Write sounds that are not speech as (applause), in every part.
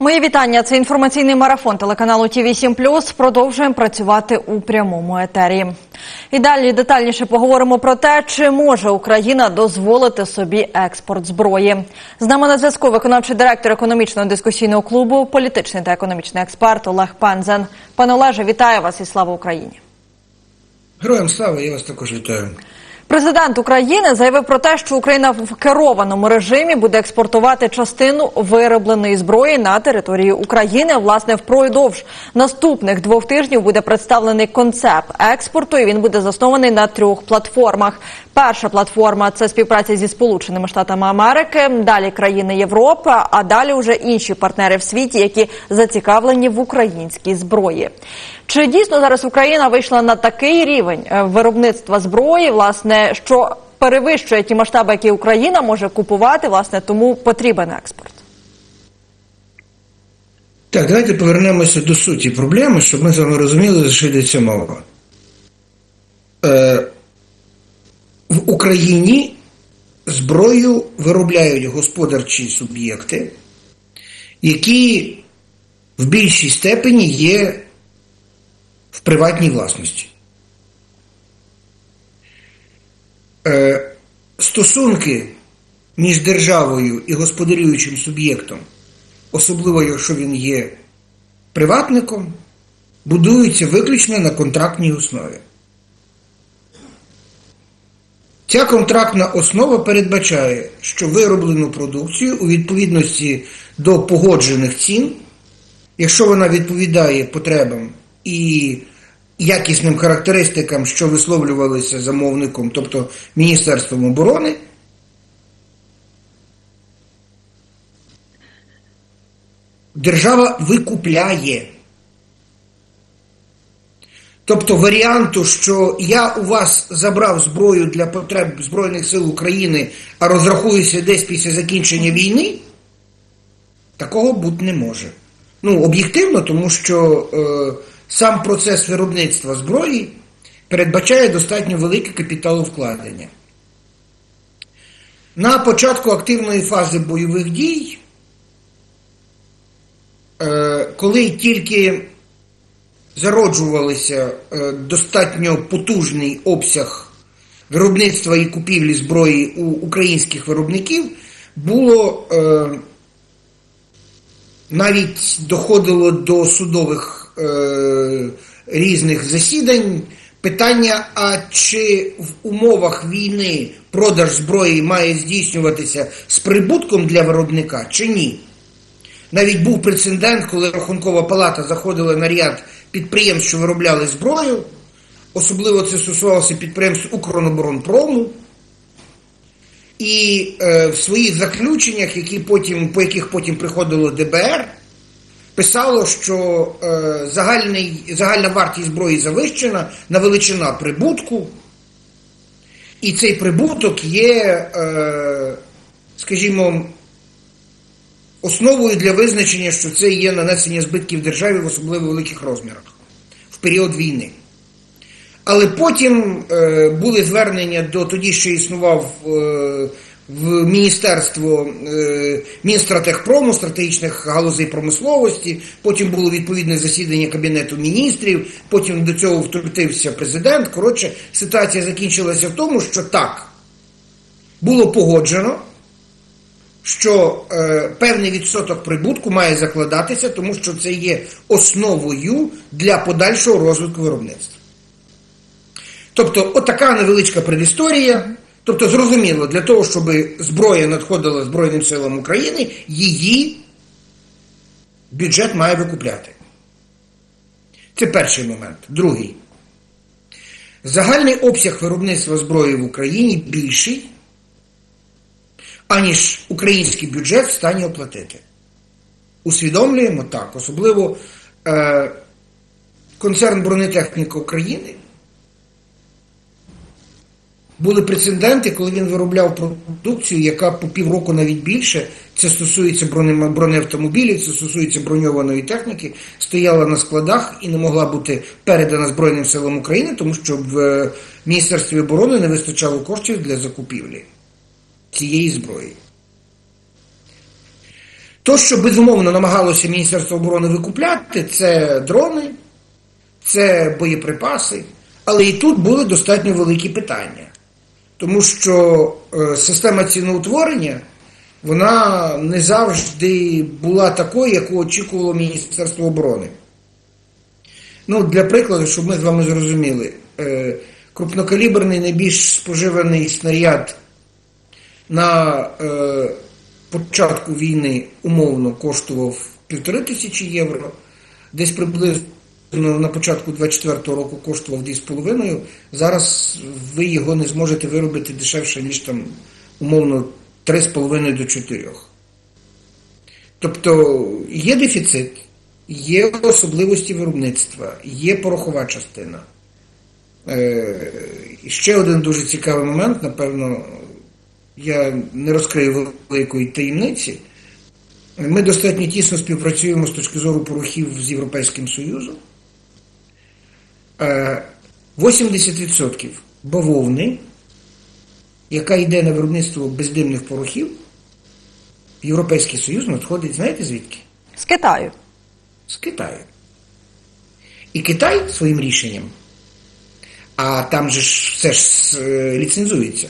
Мої вітання. Це інформаційний марафон телеканалу ТІВІ 7 Продовжуємо працювати у прямому етері. І далі детальніше поговоримо про те, чи може Україна дозволити собі експорт зброї. З нами на зв'язку виконавчий директор економічного дискусійного клубу, політичний та економічний експерт Олег Пензен. Пане Олеже, вітаю вас і слава Україні. Героям слава, я вас також вітаю. Президент України заявив про те, що Україна в керованому режимі буде експортувати частину виробленої зброї на територію України. Власне, впродовж наступних двох тижнів буде представлений концепт експорту. і Він буде заснований на трьох платформах. Перша платформа це співпраця зі Сполученими Штатами Америки, далі країни Європи, а далі вже інші партнери в світі, які зацікавлені в українській зброї. Чи дійсно зараз Україна вийшла на такий рівень е, виробництва зброї, власне, що перевищує ті масштаби, які Україна може купувати, власне, тому потрібен експорт? Так, давайте повернемося до суті проблеми, щоб ми з вами розуміли, за що йдеться мова. Е, в Україні зброю виробляють господарчі суб'єкти, які в більшій степені є в приватній власності. Е, стосунки між державою і господарюючим суб'єктом, особливо якщо він є приватником, будуються виключно на контрактній основі. Ця контрактна основа передбачає, що вироблену продукцію у відповідності до погоджених цін, якщо вона відповідає потребам і якісним характеристикам, що висловлювалися замовником, тобто Міністерством оборони, держава викупляє. Тобто варіанту, що я у вас забрав зброю для потреб Збройних сил України, а розрахуюся десь після закінчення війни, такого бути не може. Ну, об'єктивно, тому що е, сам процес виробництва зброї передбачає достатньо велике капіталовкладення. На початку активної фази бойових дій, е, коли тільки зароджувалися е, достатньо потужний обсяг виробництва і купівлі зброї у українських виробників, було е, навіть доходило до судових е, різних засідань. Питання, а чи в умовах війни продаж зброї має здійснюватися з прибутком для виробника, чи ні? Навіть був прецедент, коли Рахункова палата заходила на ряд підприємств, що виробляли зброю, особливо це стосувалося підприємств Укроборонпрому, і е, в своїх заключеннях, які потім, по яких потім приходило ДБР, писало, що е, загальний, загальна вартість зброї завищена на величина прибутку, і цей прибуток є, е, скажімо, основою для визначення, що це є нанесення збитків державі в особливо великих розмірах в період війни. Але потім е, були звернення до тоді, що існував е, в Міністерство е, Мінстратехпрому, стратегічних галузей промисловості, потім було відповідне засідання Кабінету міністрів, потім до цього втрутився президент. Коротше, ситуація закінчилася в тому, що так, було погоджено що е, певний відсоток прибутку має закладатися, тому що це є основою для подальшого розвитку виробництва. Тобто, отака невеличка предісторія. Тобто, зрозуміло, для того, щоб зброя надходила Збройним силам України, її бюджет має викупляти. Це перший момент. Другий. Загальний обсяг виробництва зброї в Україні більший аніж український бюджет в стані оплатити. Усвідомлюємо так, особливо е, концерн бронетехніка України. Були прецеденти, коли він виробляв продукцію, яка по півроку навіть більше, це стосується бронеавтомобілів, це стосується броньованої техніки, стояла на складах і не могла бути передана Збройним силам України, тому що в е, Міністерстві оборони не вистачало коштів для закупівлі цієї зброї. То, що безумовно намагалося Міністерство оборони викупляти, це дрони, це боєприпаси, але і тут були достатньо великі питання. Тому що е, система ціноутворення вона не завжди була такою, яку очікувало Міністерство оборони. Ну, для прикладу, щоб ми з вами зрозуміли, е, крупнокаліберний найбільш споживаний снаряд на е, початку війни умовно коштував півтори тисячі євро, десь приблизно на початку 24-го року коштував 2,5. Зараз ви його не зможете виробити дешевше, ніж там умовно 3,5 до 4. Тобто є дефіцит, є особливості виробництва, є порохова частина. Е, і ще один дуже цікавий момент, напевно, я не розкрию великої таємниці. Ми достатньо тісно співпрацюємо з точки зору порохів з Європейським Союзом. Е, 80% бавовни, яка йде на виробництво бездимних порохів, Європейський Союз надходить, знаєте звідки? З Китаю. З Китаю. І Китай своїм рішенням, а там же ж все ж е, ліцензується,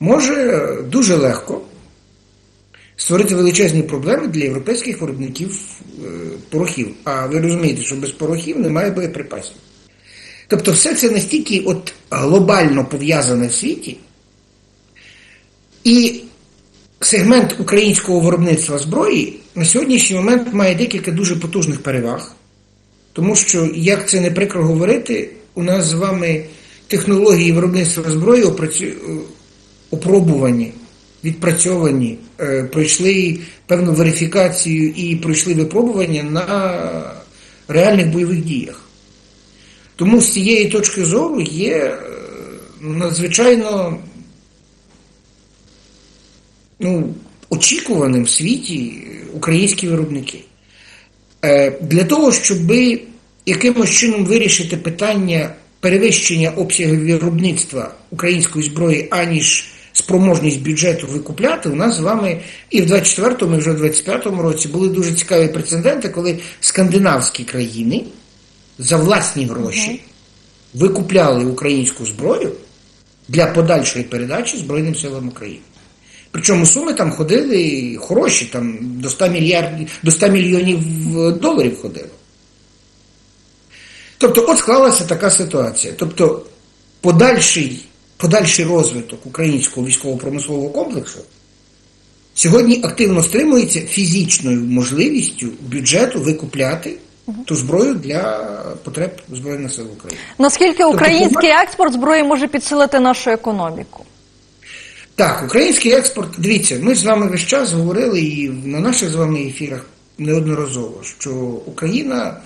може дуже легко створити величезні проблеми для європейських виробників е, порохів. А ви розумієте, що без порохів немає боєприпасів. Тобто все це настільки от глобально пов'язане в світі, і сегмент українського виробництва зброї на сьогоднішній момент має декілька дуже потужних переваг. Тому що, як це не прикро говорити, у нас з вами технології виробництва зброї опрацю... опробувані, відпрацьовані, е, пройшли певну верифікацію і пройшли випробування на реальних бойових діях. Тому з цієї точки зору є е, надзвичайно ну, очікуваним в світі українські виробники. Е, Для того, щоб якимось чином вирішити питання перевищення обсягів виробництва української зброї, аніж спроможність бюджету викупляти, у нас з вами і в 24-му, і вже в 25-му році були дуже цікаві прецеденти, коли скандинавські країни за власні гроші викупляли українську зброю для подальшої передачі Збройним силам України. Причому суми там ходили хороші, там до 100 мільярдів, до 100 мільйонів доларів ходило. Тобто, от склалася така ситуація. Тобто, подальший, подальший розвиток українського військово-промислового комплексу сьогодні активно стримується фізичною можливістю бюджету викупляти ту зброю для потреб Збройних сил України. Наскільки український експорт зброї може підсилити нашу економіку? Так, український експорт, дивіться, ми з вами весь час говорили і на наших з вами ефірах неодноразово, що Україна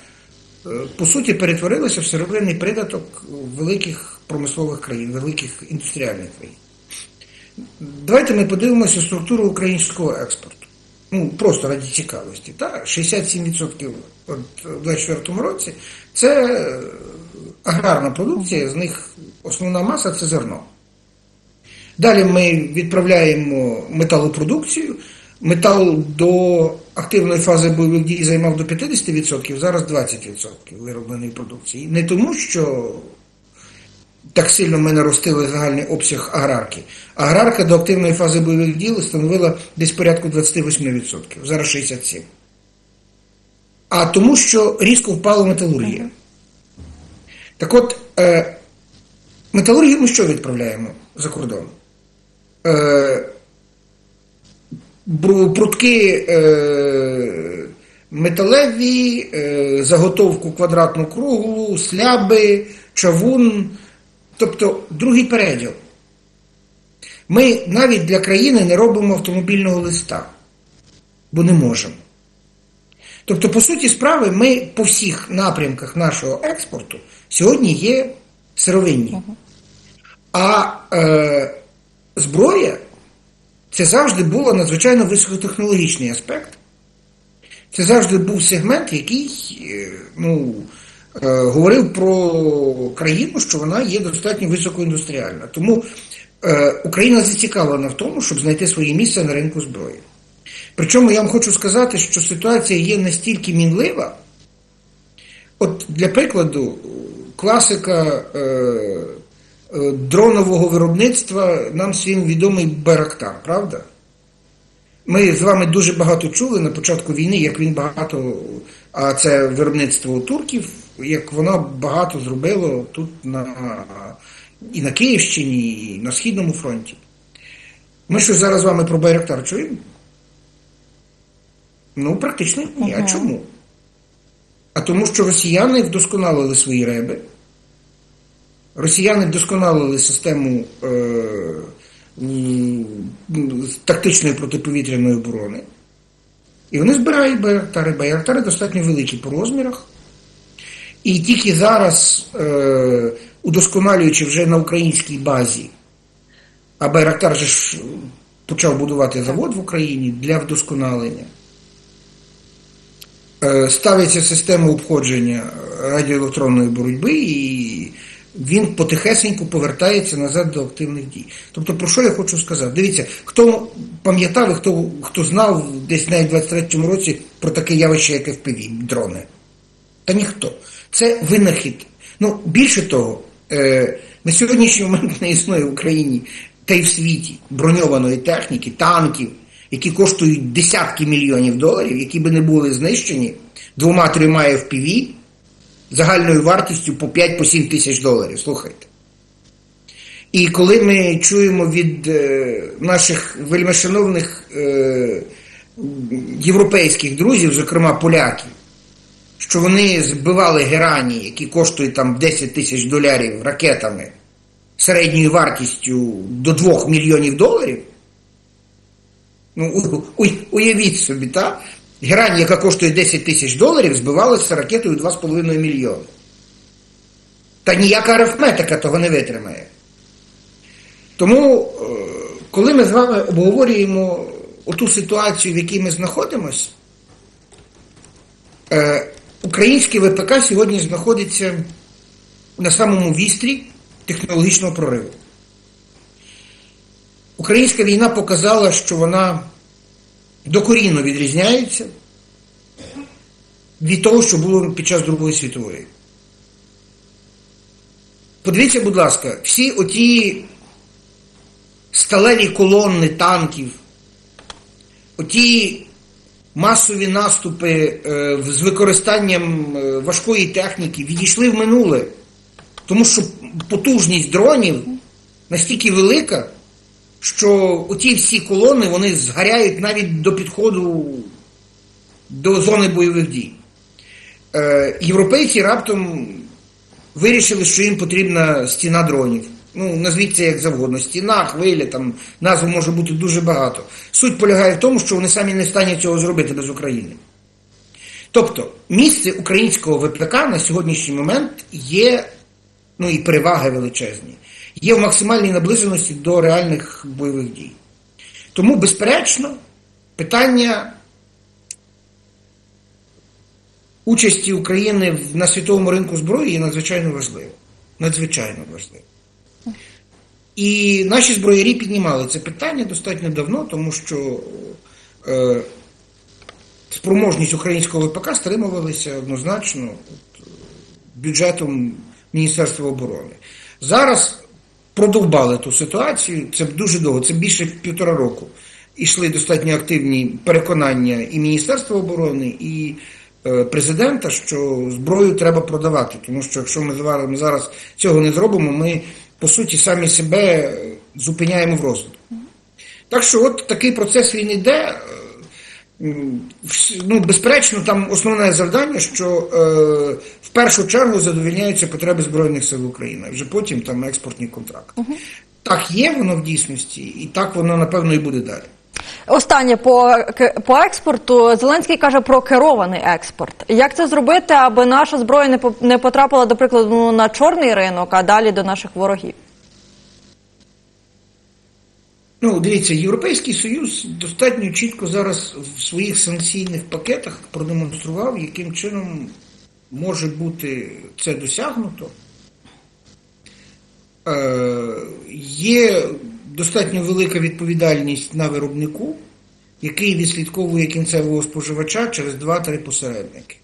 по суті перетворилася в сировинний придаток великих промислових країн, великих індустріальних країн. Давайте ми подивимося структуру українського експорту. Ну, просто раді цікавості. Так? 67% от в 24 році це е, аграрна продукція, з них основна маса це зерно. Далі ми відправляємо металопродукцію. Метал до активної фази бойових дій займав до 50%, зараз 20% виробленої продукції. Не тому, що так сильно ми наростили загальний обсяг аграрки. Аграрка до активної фази бойових дій становила десь порядку 28%, зараз 67%. А тому, що різко впала металургія. Так от, е, металургію ми що відправляємо за кордон? Е, прутки е, металеві, е, заготовку квадратну круглу, сляби, чавун, тобто другий переділ. Ми навіть для країни не робимо автомобільного листа, бо не можемо. Тобто, по суті справи, ми по всіх напрямках нашого експорту сьогодні є сировинні. А е, зброя це завжди було надзвичайно високотехнологічний аспект. Це завжди був сегмент, який е, ну, е, говорив про країну, що вона є достатньо високоіндустріальна. Тому е, Україна зацікавлена в тому, щоб знайти своє місце на ринку зброї. Причому я вам хочу сказати, що ситуація є настільки мінлива. От для прикладу, класика дронового виробництва нам всім відомий Байрактар, правда? Ми з вами дуже багато чули на початку війни, як він багато, а це виробництво турків, як воно багато зробило тут на, і на Київщині, і на Східному фронті. Ми що зараз з вами про Байрактар чуємо? Ну, практично ні. А чому? А тому, що росіяни вдосконалили свої реби, росіяни вдосконалили систему е, тактичної протиповітряної оборони. І вони збирають байрактари. Байрактари достатньо великі по розмірах. І тільки зараз, е, удосконалюючи вже на українській базі, а Байрактар же ж почав будувати завод в Україні для вдосконалення. Е, Ставиться система обходження радіоелектронної боротьби, і він потихесеньку повертається назад до активних дій. Тобто, про що я хочу сказати? Дивіться, хто пам'ятав хто, хто знав десь навіть в 23-му році про таке явище, як FPV, дрони? Та ніхто. Це винахід. Ну, більше того, е, на сьогоднішній момент не існує в Україні та й в світі броньованої техніки, танків, які коштують десятки мільйонів доларів, які би не були знищені двома-трьома FPV загальною вартістю по 5-7 тисяч доларів. Слухайте. І коли ми чуємо від е, наших вельмишановних е, європейських друзів, зокрема поляків, що вони збивали герані, які коштують там 10 тисяч доларів ракетами середньою вартістю до 2 мільйонів доларів. Ну, уявіть собі, так? Герань, яка коштує 10 тисяч доларів, збивалася ракетою 2,5 мільйони. Та ніяка арифметика того не витримає. Тому, е, коли ми з вами обговорюємо оту ситуацію, в якій ми знаходимося, Е, Українське ВПК сьогодні знаходиться на самому вістрі технологічного прориву. Українська війна показала, що вона докорінно відрізняється від того, що було під час Другої світової. Подивіться, будь ласка, всі оті сталеві колонни танків, оті масові наступи е, з використанням е, важкої техніки відійшли в минуле, тому що потужність дронів настільки велика, що оті всі колони вони згаряють навіть до підходу до зони бойових дій. Е, Європейці раптом вирішили, що їм потрібна стіна дронів. Ну, назвіть це як завгодно. Стіна, хвиля, там назв може бути дуже багато. Суть полягає в тому, що вони самі не в стані цього зробити без України. Тобто, місце українського ВПК на сьогоднішній момент є, ну і переваги величезні, є в максимальній наближеності до реальних бойових дій. Тому, безперечно, питання участі України на світовому ринку зброї є надзвичайно важливо. Надзвичайно важливо. І наші зброярі піднімали це питання достатньо давно, тому що е, спроможність українського ВПК стримувалися однозначно от, бюджетом Міністерства оборони. Зараз продовбали ту ситуацію, це дуже довго, це більше півтора року. Ішли достатньо активні переконання і Міністерства оборони, і е, президента, що зброю треба продавати. Тому що якщо ми зараз- цього не зробимо, ми по суті самі себе е, зупиняємо в розвитку. Так що от такий процес він іде. Ну, безперечно, там основне завдання, що е, в першу чергу задовільняються потреби Збройних сил України, вже потім там експортні контракти. Так є воно в дійсності, і так воно напевно і буде далі. Останнє по, по експорту. Зеленський каже про керований експорт. Як це зробити, аби наша зброя не потрапила, до прикладу, ну, на чорний ринок, а далі до наших ворогів? Ну, дивіться, Європейський Союз достатньо чітко зараз в своїх санкційних пакетах продемонстрував, яким чином може бути це досягнуто. Е, є достатньо велика відповідальність на виробнику, який відслідковує кінцевого споживача через 2-3 посередники.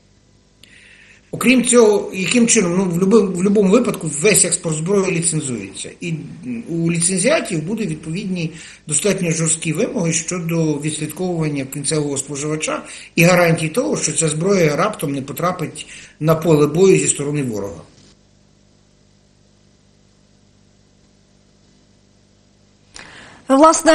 Окрім цього, яким чином, ну, в будь-якому в будь-якому випадку весь експорт зброї ліцензується. І у ліцензіатів буде відповідні достатньо жорсткі вимоги щодо відслідковування кінцевого споживача і гарантій того, що ця зброя раптом не потрапить на поле бою зі сторони ворога. Власне,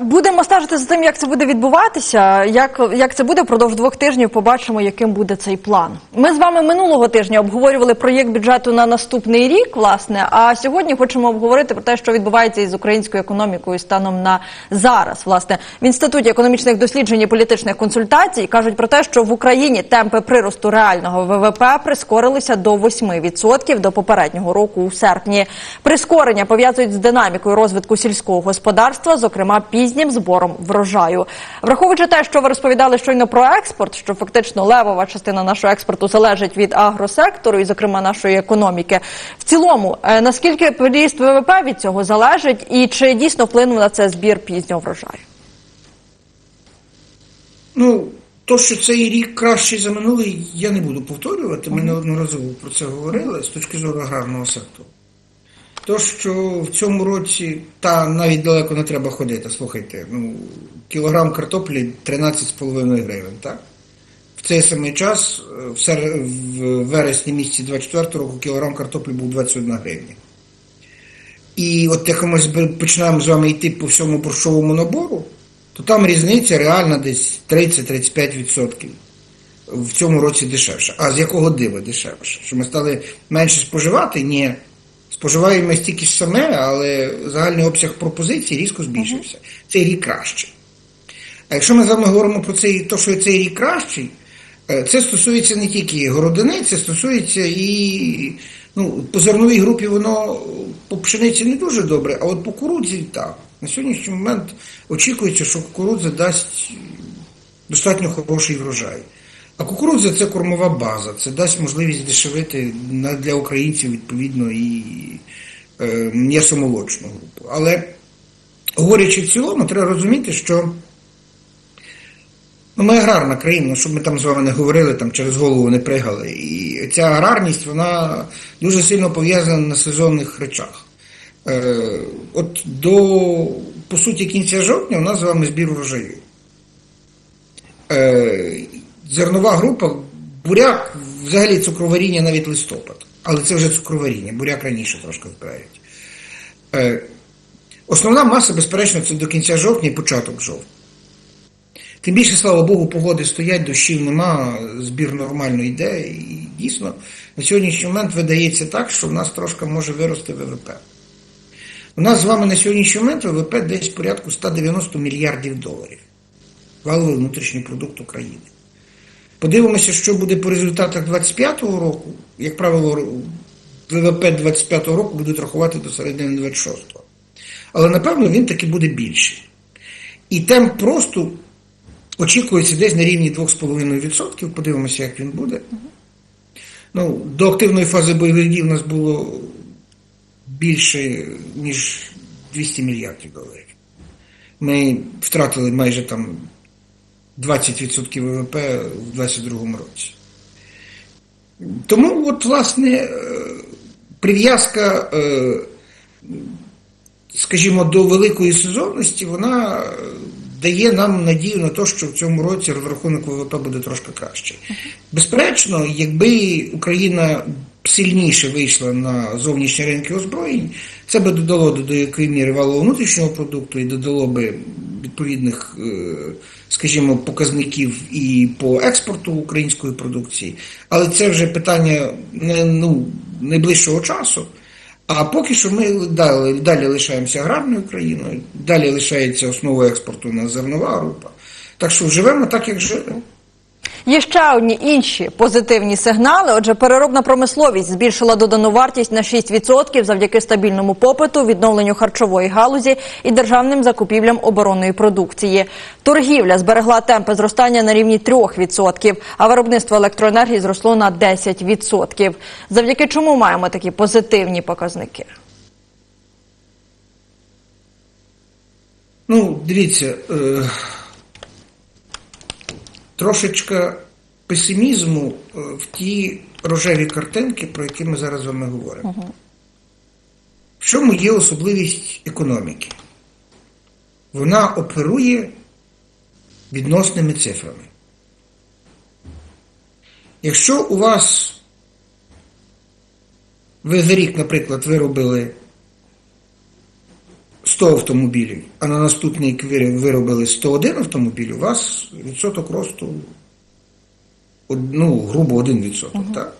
будемо стежити за тим, як це буде відбуватися. Як, як це буде впродовж двох тижнів, побачимо, яким буде цей план. Ми з вами минулого тижня обговорювали проєкт бюджету на наступний рік, власне. А сьогодні хочемо обговорити про те, що відбувається із українською економікою станом на зараз. Власне, в інституті економічних досліджень і політичних консультацій кажуть про те, що в Україні темпи приросту реального ВВП прискорилися до 8% до попереднього року у серпні. Прискорення пов'язують з динамікою розвитку сільського господарства зокрема пізнім збором врожаю. Враховуючи те, що ви розповідали щойно про експорт, що фактично левова частина нашого експорту залежить від агросектору і, зокрема, нашої економіки. В цілому, е, наскільки ріст ВВП від цього залежить, і чи дійсно вплинув на це збір пізнього врожаю? Ну, то, що цей рік кращий за минулий, я не буду повторювати. Ми неодноразово про це говорили з точки зору аграрного сектору. То, що в цьому році, та навіть далеко не треба ходити, слухайте, ну, кілограм картоплі 13,5 гривень, так? В цей самий час, е, в, вересні місяці 24 року, кілограм картоплі був 21 гривня. І от як ми починаємо з вами йти по всьому борщовому набору, то там різниця реальна десь 30-35% в цьому році дешевше. А з якого дива дешевше? Що ми стали менше споживати? Ні. Споживаємо стільки ж саме, але загальний обсяг пропозицій різко збільшився. Цей рік кращий. А якщо ми з вами говоримо про цей, то, що цей рік кращий, е, це стосується не тільки городини, це стосується і ну, по зерновій групі воно по пшениці не дуже добре, а от по кукурудзі так. На сьогоднішній момент очікується, що кукурудза дасть достатньо хороший врожай. А кукурудза це кормова база, це дасть можливість дешевити для українців відповідно і е, м'ясомолочну групу. Але говорячи в цілому, треба розуміти, що ну, ми аграрна країна, щоб ми там з вами не говорили, там через голову не пригали. І ця аграрність, вона дуже сильно пов'язана на сезонних речах. Е, от до, по суті, кінця жовтня у нас з вами збір врожаю. Зернова група, буряк, взагалі цукроваріння навіть листопад. Але це вже цукроваріння, буряк раніше трошки збирають. Е, основна маса, безперечно, це до кінця жовтня і початок жовтня. Тим більше, слава Богу, погоди стоять, дощів нема, збір нормально йде. І дійсно, на сьогоднішній момент видається так, що в нас трошки може вирости ВВП. У нас з вами на сьогоднішній момент ВВП десь порядку 190 мільярдів доларів. Валовий внутрішній продукт України. Подивимося, що буде по результатах 25-го року. Як правило, ВВП 25-го року будуть рахувати до середини 26-го. Але напевно він таки буде більший. І темп просто очікується десь на рівні 2,5%. Подивимося, як він буде. Ну, до активної фази бойових дій в нас було більше, ніж 200 мільярдів доларів. Ми втратили майже там 20% ВВП в 2022 році. Тому, от, власне, е, прив'язка, е, скажімо, до великої сезонності, вона е, дає нам надію на те, що в цьому році розрахунок ВВП буде трошки кращий. Безперечно, якби Україна сильніше вийшла на зовнішні ринки озброєнь, це би додало до деякої міри валового внутрішнього продукту і додало би відповідних, е, скажімо, показників і по експорту української продукції. Але це вже питання ну, найближчого часу. А поки що ми далі, далі лишаємося аграрною країною, далі лишається основою експорту на зернова група. Так що живемо так, як жили. Є ще одні інші позитивні сигнали. Отже, переробна промисловість збільшила додану вартість на 6% завдяки стабільному попиту, відновленню харчової галузі і державним закупівлям оборонної продукції. Торгівля зберегла темпи зростання на рівні 3%, а виробництво електроенергії зросло на 10%. Завдяки чому маємо такі позитивні показники? Ну, дивіться, е, трошечка песимізму е, в ті рожеві картинки, про які ми зараз з вами говоримо. В чому є особливість економіки? Вона оперує відносними цифрами. Якщо у вас ви за рік, наприклад, виробили 100 автомобілів, а на наступний рік виробили 101 автомобілів, у вас відсоток росту ну, грубо 1%. Так?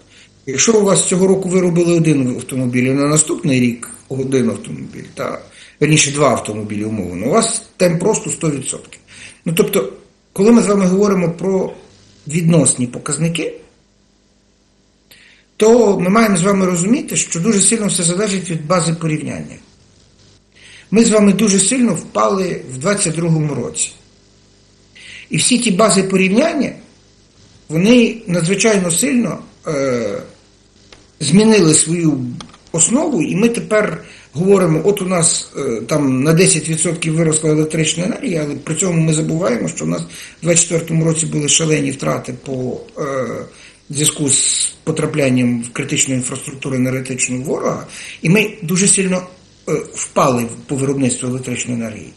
Якщо у вас цього року виробили один автомобіль, а на наступний рік один автомобіль, та, верніше два автомобілі умовно, у вас темп росту 100%. Ну, тобто, коли ми з вами говоримо про відносні показники, то ми маємо з вами розуміти, що дуже сильно все залежить від бази порівняння. Ми з вами дуже сильно впали в 22-му році. І всі ті бази порівняння, вони надзвичайно сильно е, змінили свою основу, і ми тепер говоримо: от у нас е, там на 10% виросла електрична енергія, але при цьому ми забуваємо, що у нас в 24-му році були шалені втрати по е, зв'язку з потраплянням в критичну інфраструктуру енергетичного ворога, і ми дуже сильно впали по виробництву електричної енергії.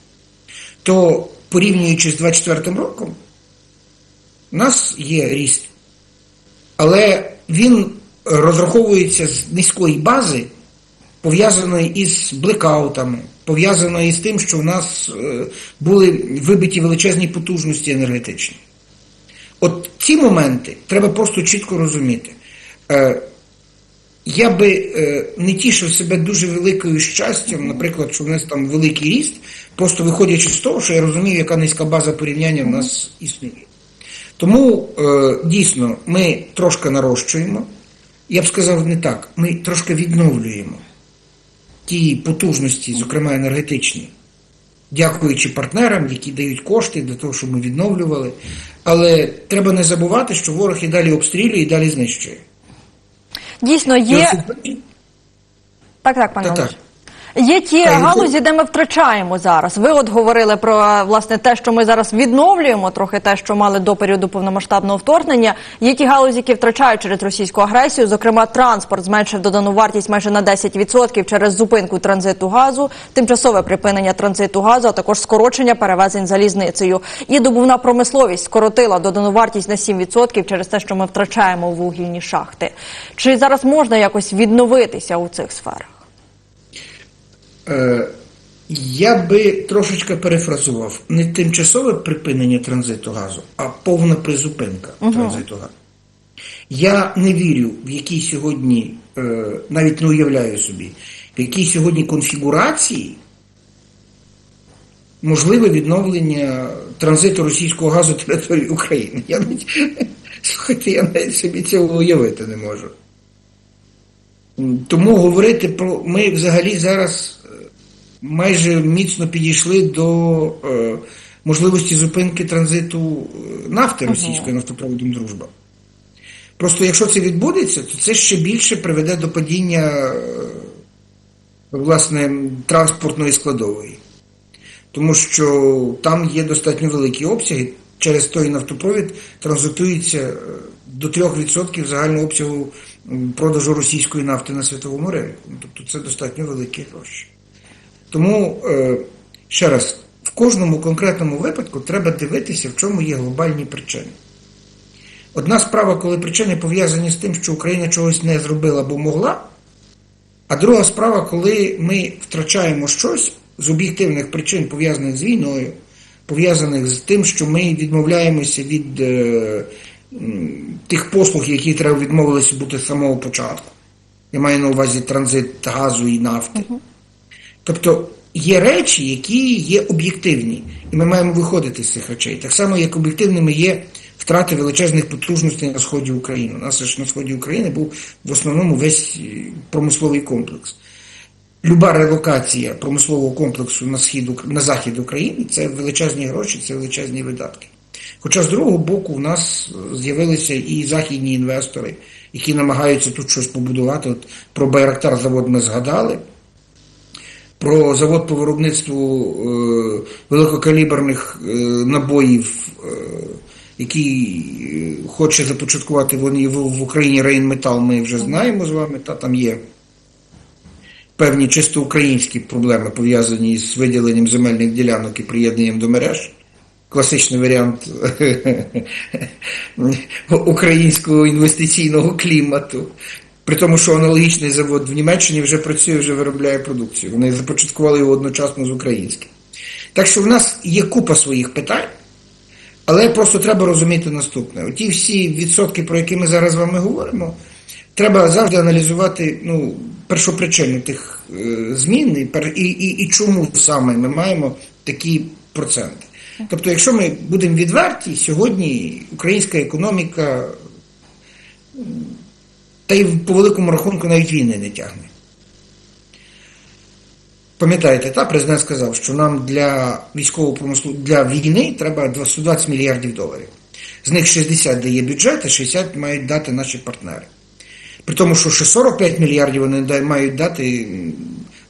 То порівнюючи з 24 роком, у нас є ріст, але він розраховується з низької бази, пов'язаної із блекаутами, пов'язаної із тим, що в нас е, були вибиті величезні потужності енергетичні. От ці моменти треба просто чітко розуміти. Я би е, не тішив себе дуже великою щастям, наприклад, що в нас там великий ріст, просто виходячи з того, що я розумію, яка низька база порівняння в нас існує. Тому е, дійсно ми трошки нарощуємо. Я б сказав не так, ми трошки відновлюємо ті потужності, зокрема енергетичні, дякуючи партнерам, які дають кошти для того, щоб ми відновлювали. Але треба не забувати, що ворог і далі обстрілює, і далі знищує. Дійсно, є так, так, пане Так, Олеже. Є ті галузі, де ми втрачаємо зараз. Ви от говорили про власне те, що ми зараз відновлюємо, трохи те, що мали до періоду повномасштабного вторгнення. Є ті галузі, які втрачають через російську агресію. Зокрема, транспорт зменшив додану вартість майже на 10% через зупинку транзиту газу, тимчасове припинення транзиту газу, а також скорочення перевезень залізницею. І добувна промисловість скоротила додану вартість на 7% через те, що ми втрачаємо вугільні шахти. Чи зараз можна якось відновитися у цих сферах? Е, Я би трошечки перефразував не тимчасове припинення транзиту газу, а повна призупинка транзиту газу. Я не вірю, в якій сьогодні, е, навіть не уявляю собі, в якій сьогодні конфігурації можливе відновлення транзиту російського газу території України. Я навіть, (laughs) слухайте, я навіть собі цього уявити не можу. Тому говорити про ми взагалі зараз майже міцно підійшли до е, можливості зупинки транзиту е, нафти російської нафтопроводом дружба. Просто якщо це відбудеться, то це ще більше приведе до падіння е, власне транспортної складової. Тому що там є достатньо великі обсяги. Через той нафтопровід транзитується до 3% загального обсягу продажу російської нафти на світовому ринку. Тобто це достатньо великі гроші. Тому, е, ще раз, в кожному конкретному випадку треба дивитися, в чому є глобальні причини. Одна справа, коли причини пов'язані з тим, що Україна чогось не зробила або могла, а друга справа, коли ми втрачаємо щось з об'єктивних причин, пов'язаних з війною, пов'язаних з тим, що ми відмовляємося від е, тих послуг, які треба відмовилися бути з самого початку. Я маю на увазі транзит газу і нафти. Тобто є речі, які є об'єктивні, і ми маємо виходити з цих речей. Так само, як об'єктивними є втрати величезних потужностей на сході України. У нас ж на сході України був в основному весь е, промисловий комплекс. Люба релокація промислового комплексу на схід на захід України це величезні гроші, це величезні видатки. Хоча з другого боку в нас е, з'явилися і західні інвестори, які намагаються тут щось побудувати. От про Байрактар завод ми згадали. Про завод по виробництву е, великокаліберних е, набоїв, е, який хоче започаткувати вони в Україні Рейнметал, ми вже знаємо з вами, та там є певні чисто українські проблеми пов'язані з виділенням земельних ділянок і приєднанням до мереж. Класичний варіант (laughs) українського інвестиційного клімату. При тому, що аналогічний завод в Німеччині вже працює, вже виробляє продукцію. Вони започаткували його одночасно з українським. Так що в нас є купа своїх питань, але просто треба розуміти наступне: оті всі відсотки, про які ми зараз з вами говоримо, треба завжди аналізувати ну, першопричину тих е, змін і, і, і, і чому саме ми маємо такі проценти. Тобто, якщо ми будемо відверті, сьогодні українська економіка, та й по великому рахунку навіть війни не тягне. Пам'ятаєте, та президент сказав, що нам для військового промислу для війни треба 120 мільярдів доларів. З них 60 дає бюджет, а 60 мають дати наші партнери. При тому, що ще 45 мільярдів вони мають дати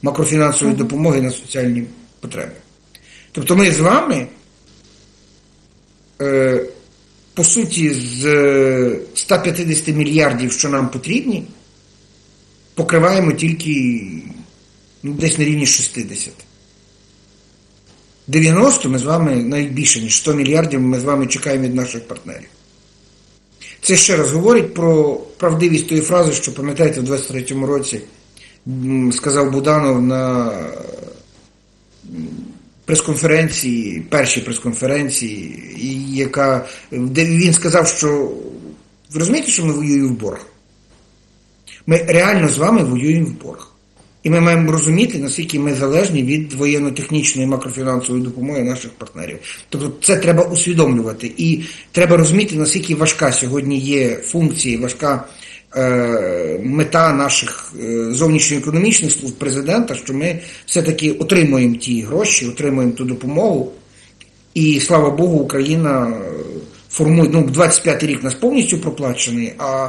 макрофінансової допомоги на соціальні потреби. Тобто ми з вами, е, по суті, з е, 150 мільярдів, що нам потрібні, покриваємо тільки ну, десь на рівні 60. 90 ми з вами навіть більше, ніж 100 мільярдів ми з вами чекаємо від наших партнерів. Це ще раз говорить про правдивість тої фрази, що пам'ятаєте, в 23-му році сказав Буданов на прес-конференції, першій прес-конференції, яка, де він сказав, що ви розумієте, що ми воюємо в борг? Ми реально з вами воюємо в борг. І ми маємо розуміти, наскільки ми залежні від воєнно-технічної макрофінансової допомоги наших партнерів. Тобто це треба усвідомлювати. І треба розуміти, наскільки важка сьогодні є функція, важка мета наших е, зовнішньоекономічних служб президента, що ми все-таки отримуємо ті гроші, отримуємо ту допомогу. І слава Богу, Україна е, формує. Ну, 25-й рік нас повністю проплачений, а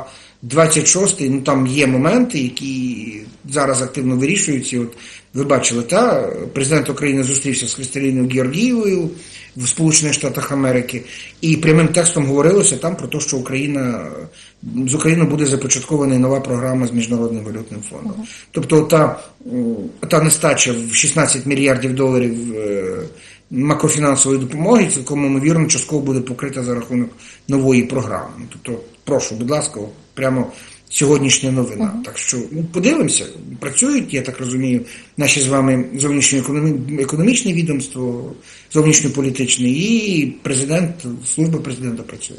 26-й, ну там є моменти, які зараз активно вирішуються. От ви бачили, та президент України зустрівся з Христаліною Георгієвою в Сполучених Штатах Америки, і прямим текстом говорилося там про те, що Україна з Україною буде започаткована нова програма з міжнародним валютним фондом. Тобто, та, та нестача в 16 мільярдів доларів. е, макрофінансової допомоги, цілком ймовірно, частково буде покрита за рахунок нової програми. Тобто, прошу, будь ласка, прямо сьогоднішня новина. Так що ну, подивимося, працюють, я так розумію, наші з вами зовнішньоекономічне відомство, зовнішньополітичне, і президент, служба президента працює.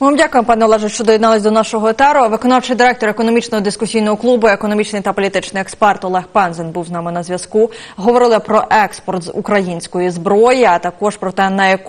Вам дякуємо, пане Олеже, що доєднались до нашого етеру. Виконавчий директор економічного дискусійного клубу, економічний та політичний експерт Олег Пензен був з нами на зв'язку. Говорили про експорт з української зброї, а також про те, на яку